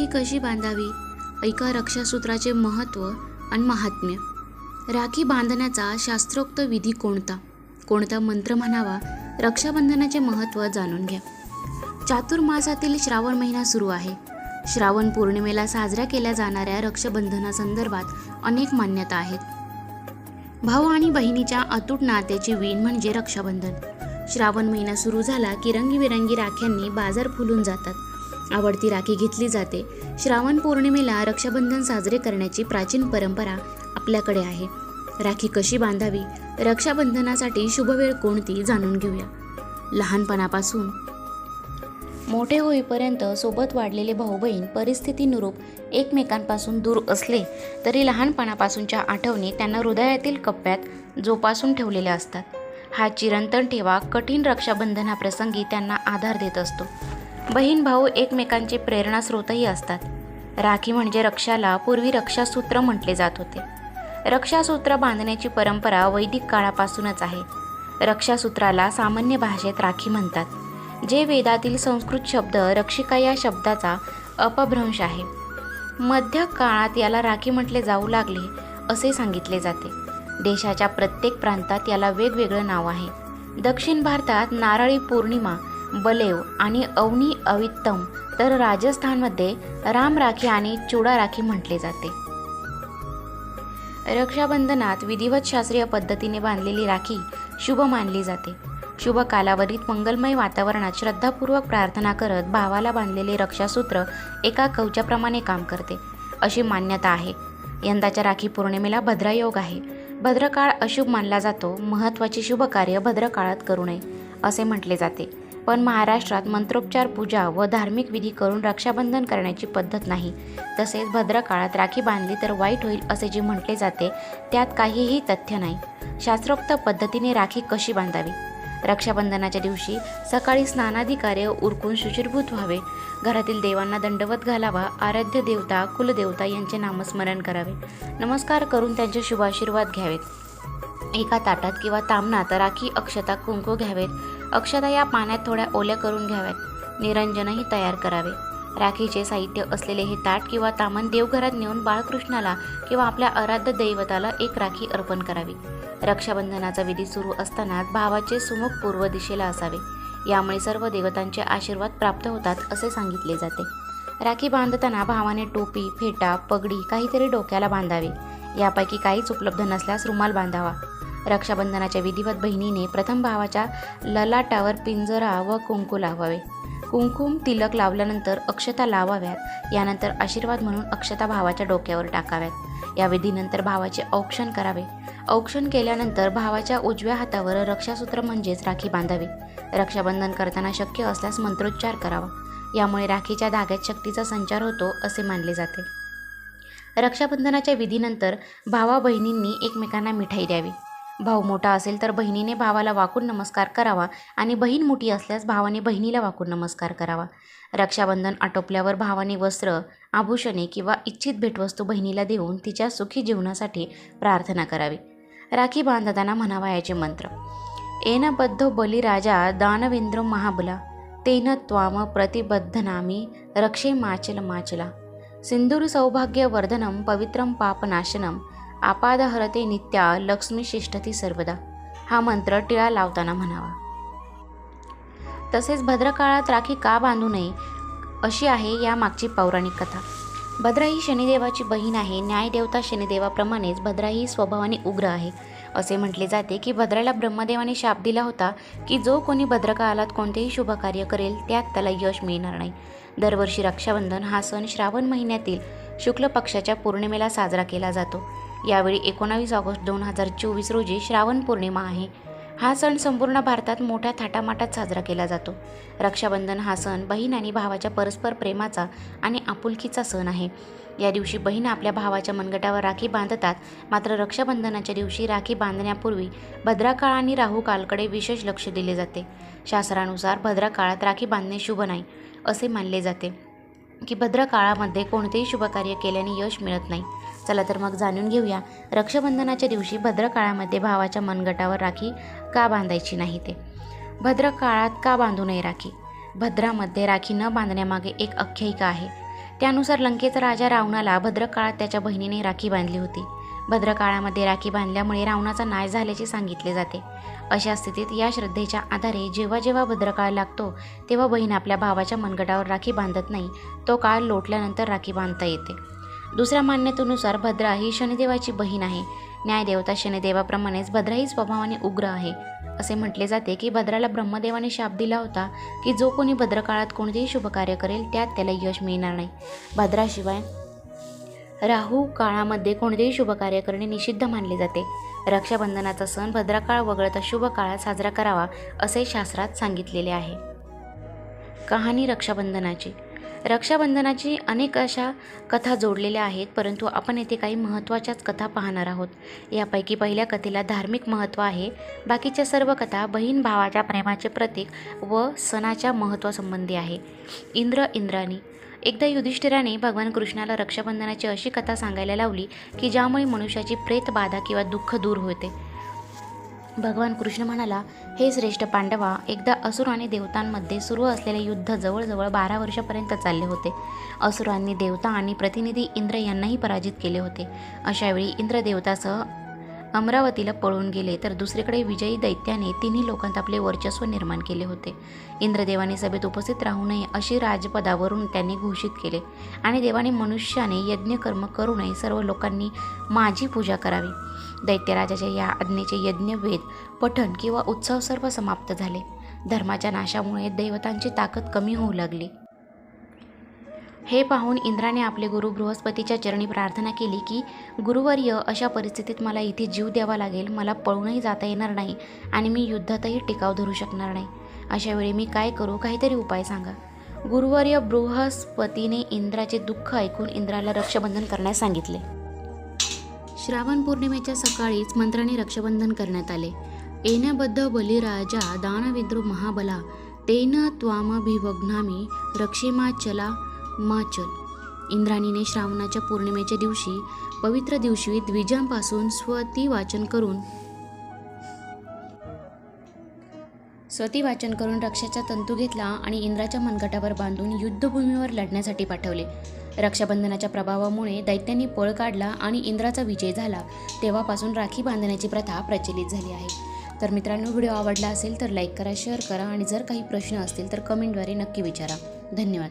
राखी कशी बांधावी? ऐका रक्षासूत्राचे महत्त्व आणि महात्म्य. राखी बांधण्याचा शास्त्रोक्त विधी कोणता? कोणता मंत्र म्हणावा? रक्षाबंधनाचे महत्त्व जाणून घ्या. चातुर्मासातील श्रावण महिना सुरू आहे. श्रावण पौर्णिमेला साजऱ्या केल्या जाणाऱ्या रक्षाबंधनासंदर्भात अनेक मान्यता आहेत. भाऊ आणि बहिणीच्या अतूट नात्याची वीण म्हणजे रक्षाबंधन. श्रावण महिना सुरू झाला की रंगीबेरंगी राख्यांनी बाजार फुलून जातात. आवडती राखी घेतली जाते. श्रावण पौर्णिमेला रक्षाबंधन साजरे करण्याची प्राचीन परंपरा आपल्याकडे आहे. राखी कशी बांधावी? रक्षाबंधनासाठी शुभवेळ कोणती जाणून घेऊया. लहानपणापासून. मोठे होईपर्यंत सोबत वाढलेले भाऊ बहीण परिस्थितीनुरूप एकमेकांपासून दूर असले तरी लहानपणापासूनच्या आठवणी त्यांना हृदयातील कप्प्यात जोपासून ठेवलेल्या असतात. हा चिरंतन ठेवा कठीण रक्षाबंधनाप्रसंगी त्यांना आधार देत असतो. बहीण भाऊ एकमेकांचे प्रेरणास्रोतही असतात. राखी म्हणजे रक्षाला पूर्वी रक्षासूत्र म्हटले जात होते. रक्षासूत्र बांधण्याची परंपरा वैदिक काळापासूनच आहे. रक्षासूत्राला सामान्य भाषेत राखी म्हणतात. जे वेदातील संस्कृत शब्द रक्षिका या शब्दाचा अपभ्रंश आहे. मध्य काळात याला राखी म्हटले जाऊ लागले असे सांगितले जाते. देशाच्या प्रत्येक प्रांतात याला वेगवेगळं नाव आहे. दक्षिण भारतात नारळी पौर्णिमा बलेव आणि अवनी अवित्तम तर राजस्थानमध्ये राम राखी आणि चुडा राखी म्हटले जाते. रक्षाबंधनात विधिवत शास्त्रीय पद्धतीने बांधलेली राखी शुभ मानली जाते. शुभ कालावधीत मंगलमय वातावरणात श्रद्धापूर्वक प्रार्थना करत भावाला बांधलेले रक्षासूत्र एका कवचाप्रमाणे काम करते. अशी मान्यता आहे. यंदाच्या राखी पौर्णिमेला भद्रायोग आहे. भद्रकाळ अशुभ मानला जातो. महत्त्वाचे शुभ कार्य भद्रकाळात करू नये असे म्हटले जाते. पण महाराष्ट्रात मंत्रोपचार पूजा व धार्मिक विधी करून रक्षाबंधन करण्याची पद्धत नाही. तसेच भद्रकाळात राखी बांधली तर वाईट होईल असे जे म्हटले जाते त्यात काहीही तथ्य नाही. शास्त्रोक्त पद्धतीने राखी कशी बांधावी? रक्षाबंधनाच्या दिवशी सकाळी स्नानादी कार्य उरकून शुचिरभूत व्हावे. घरातील देवांना दंडवत घालावा आराध्य देवता कुलदेवता यांचे नामस्मरण करावे. नमस्कार करून त्यांचे शुभाशीर्वाद घ्यावेत. एका ताटात किंवा तामनात राखी अक्षता कुंकू घ्यावेत. अक्षता या पाण्यात थोड्या ओल्या करून घ्याव्यात. निरंजनही तयार करावे. राखीचे साहित्य असलेले हे ताट किंवा तामण देवघरात नेऊन बाळकृष्णाला किंवा आपल्या आराध्य दैवताला एक राखी अर्पण करावी. रक्षाबंधनाचा विधी सुरू असतानाच भावाचे सुमुख पूर्व दिशेला असावे. यामुळे सर्व देवतांचे आशीर्वाद प्राप्त होतात असे सांगितले जाते. राखी बांधताना भावाने टोपी फेटा पगडी काहीतरी डोक्याला बांधावे. यापैकी काहीच उपलब्ध नसल्यास रुमाल बांधावा. रक्षाबंधनाच्या विधिवत बहिणीने प्रथम भावाच्या ललाटावर पिंजरा व कुंकू लावावे. कुंकुम तिलक लावल्यानंतर अक्षता लावाव्यात. यानंतर आशीर्वाद म्हणून अक्षता भावाच्या डोक्यावर टाकाव्यात. या विधीनंतर भावाचे औक्षण करावे. औक्षण केल्यानंतर भावाच्या उजव्या हातावर रक्षासूत्र म्हणजेच राखी बांधावी. रक्षाबंधन करताना शक्य असल्यास मंत्रोच्चार करावा. यामुळे राखीच्या धाग्यात शक्तीचा संचार होतो असे मानले जाते. रक्षाबंधनाच्या विधीनंतर भावा बहिणींनी एकमेकांना मिठाई द्यावी. भाऊ मोठा असेल तर बहिणीने भावाला वाकून नमस्कार करावा आणि बहीण मोठी असल्यास भावाने बहिणीला वाकून नमस्कार करावा. रक्षाबंधन आटोपल्यावर भावाने वस्त्र आभूषणे किंवा इच्छित भेटवस्तू बहिणीला देऊन तिच्या सुखी जीवनासाठी प्रार्थना करावी. राखी बांधताना म्हणावयाचे मंत्र. एनबद्ध बलिराजा दानवेंद्र महाबला. तेन त्वाम प्रतिबद्धनामी रक्षे माचल माचला. सिंदूर सौभाग्यवर्धनम पवित्रम पापनाशनम आपादहरते नित्या लक्ष्मी शिष्टती सर्वदा. हा मंत्र टिळा लावताना म्हणावा. तसेच भद्रकाळात राखी का बांधू नये अशी आहे या मागची पौराणिक कथा. भद्रा ही शनिदेवाची बहीण आहे. न्यायदेवता शनिदेवाप्रमाणेच भद्रा ही स्वभावाने उग्र आहे. असे म्हटले जाते की भद्राला ब्रह्मदेवाने शाप दिला होता की जो कोणी भद्रकाळात कोणतेही शुभकार्य करेल त्यात त्याला यश मिळणार नाही. दरवर्षी रक्षाबंधन हा सण श्रावण महिन्यातील शुक्ल पक्षाच्या पौर्णिमेला साजरा केला जातो. यावेळी एकोणावीस ऑगस्ट दोन हजार चोवीस रोजी श्रावण पौर्णिमा आहे. हा सण संपूर्ण भारतात मोठ्या थाटामाटात साजरा केला जातो. रक्षाबंधन हा सण बहीण आणि भावाच्या परस्पर प्रेमाचा आणि आपुलकीचा सण आहे. या दिवशी बहीण आपल्या भावाच्या मनगटावर राखी बांधतात. मात्र रक्षाबंधनाच्या दिवशी राखी बांधण्यापूर्वी भद्राकाळ आणि राहू कालकडे विशेष लक्ष दिले जाते. शास्त्रानुसार भद्राकाळात राखी बांधणे शुभ नाही असे मानले जाते. की भद्र काळामध्ये कोणतेही शुभकार्य केल्याने यश मिळत नाही. चला तर मग जाणून घेऊया. रक्षाबंधनाच्या दिवशी भद्रकाळामध्ये भावाच्या मनगटावर राखी का बांधायची नाही ते? भद्रकाळात का बांधू नये राखी? भद्रामध्ये राखी न बांधण्यामागे एक आख्यायिका आहे. त्यानुसार लंकेचा राजा रावणाला भद्रकाळात त्याच्या बहिणीने राखी बांधली होती. भद्रकाळामध्ये राखी बांधल्यामुळे रावणाचा नाश झाल्याचे सांगितले जाते. अशा स्थितीत या श्रद्धेच्या आधारे जेव्हा जेव्हा भद्रकाळ लागतो तेव्हा बहीण आपल्या भावाच्या मनगटावर राखी बांधत नाही तो काळ लोटल्यानंतर राखी बांधता येते. दुसऱ्या मान्यतेनुसार भद्रा ही शनिदेवाची बहीण आहे. न्यायदेवता शनिदेवाप्रमाणेच भद्रा ही स्वभावाने उग्र आहे. असे म्हटले जाते की भद्राला ब्रह्मदेवाने शाप दिला होता की जो कोणी भद्रकाळात कोणतेही शुभकार्य करेल त्यात त्याला यश मिळणार नाही. भद्राशिवाय राहू काळामध्ये कोणतेही शुभकार्य करणे निषिद्ध मानले जाते. रक्षाबंधनाचा सण भद्रकाळ वगळता शुभ काळात साजरा करावा असे शास्त्रात सांगितलेले आहे. कहाणी रक्षाबंधनाची. रक्षाबंधनाची अनेक अशा कथा जोडलेल्या आहेत परंतु आपण येथे काही महत्त्वाच्याच कथा पाहणार आहोत. यापैकी पहिल्या कथेला धार्मिक महत्त्व आहे. बाकीच्या सर्व कथा बहीण भावाच्या प्रेमाचे प्रतीक व सणाच्या महत्त्वासंबंधी आहे. इंद्र इंद्राणी. एकदा युधिष्ठिराने भगवान कृष्णाला रक्षाबंधनाची अशी कथा सांगायला लावली की ज्यामुळे मनुष्याची प्रेत बाधा किंवा दुःख दूर होते. भगवान कृष्ण म्हणाला हे श्रेष्ठ पांडवा एकदा असुर आणि देवतांमध्ये सुरू असलेले युद्ध जवळजवळ बारा वर्षापर्यंत चालले होते. असुरांनी देवता आणि प्रतिनिधी इंद्र यांनाही पराजित केले होते. अशावेळी इंद्र देवतासह अमरावतीला पळून गेले तर दुसरीकडे विजयी दैत्याने तिन्ही लोकांत आपले वर्चस्व निर्माण केले होते. इंद्रदेवाने सभेत उपस्थित राहू नये अशी राजपदावरून त्यांनी घोषित केले आणि देवाने मनुष्याने यज्ञकर्म करू नये सर्व लोकांनी माझी पूजा करावी. दैत्यराजाच्या या आज्ञेचे यज्ञ वेद पठण किंवा उत्सव सर्व समाप्त झाले. धर्माच्या नाशामुळे दैवतांची ताकद कमी होऊ लागली. हे पाहून इंद्राने आपले गुरु बृहस्पतीच्या चरणी प्रार्थना केली की गुरुवर्य अशा परिस्थितीत मला इथे जीव द्यावा लागेल. मला पळूनही जाता येणार नाही आणि मी युद्धातही टिकाव धरू शकणार नाही. अशा वेळी मी काय करू? काहीतरी उपाय सांगा. गुरुवर्य बृहस्पतीने इंद्राचे दुःख ऐकून इंद्राला रक्षाबंधन करण्यास सांगितले. श्रावण पौर्णिमेच्या सकाळीच मंत्राने रक्षाबंधन करण्यात आले. येण्याबद्ध बलिराजा दानविद्रू महाबला तेन त्वामभिवग्नामी रक्षेमाचला माचल इंद्राणीने श्रावणाच्या पौर्णिमेच्या दिवशी पवित्र दिवशी द्विजांपासून स्वती वाचन करून स्वती वाचन करून रक्षाचा तंतू घेतला आणि इंद्राच्या मनगटावर बांधून युद्धभूमीवर लढण्यासाठी पाठवले. रक्षाबंधनाच्या प्रभावामुळे दैत्यांनी पळ काढला आणि इंद्राचा विजय झाला. तेव्हापासून राखी बांधण्याची प्रथा प्रचलित झाली आहे. तर मित्रांनो व्हिडिओ आवडला असेल तर लाईक करा शेअर करा आणि जर काही प्रश्न असतील तर कमेंटद्वारे नक्की विचारा. धन्यवाद.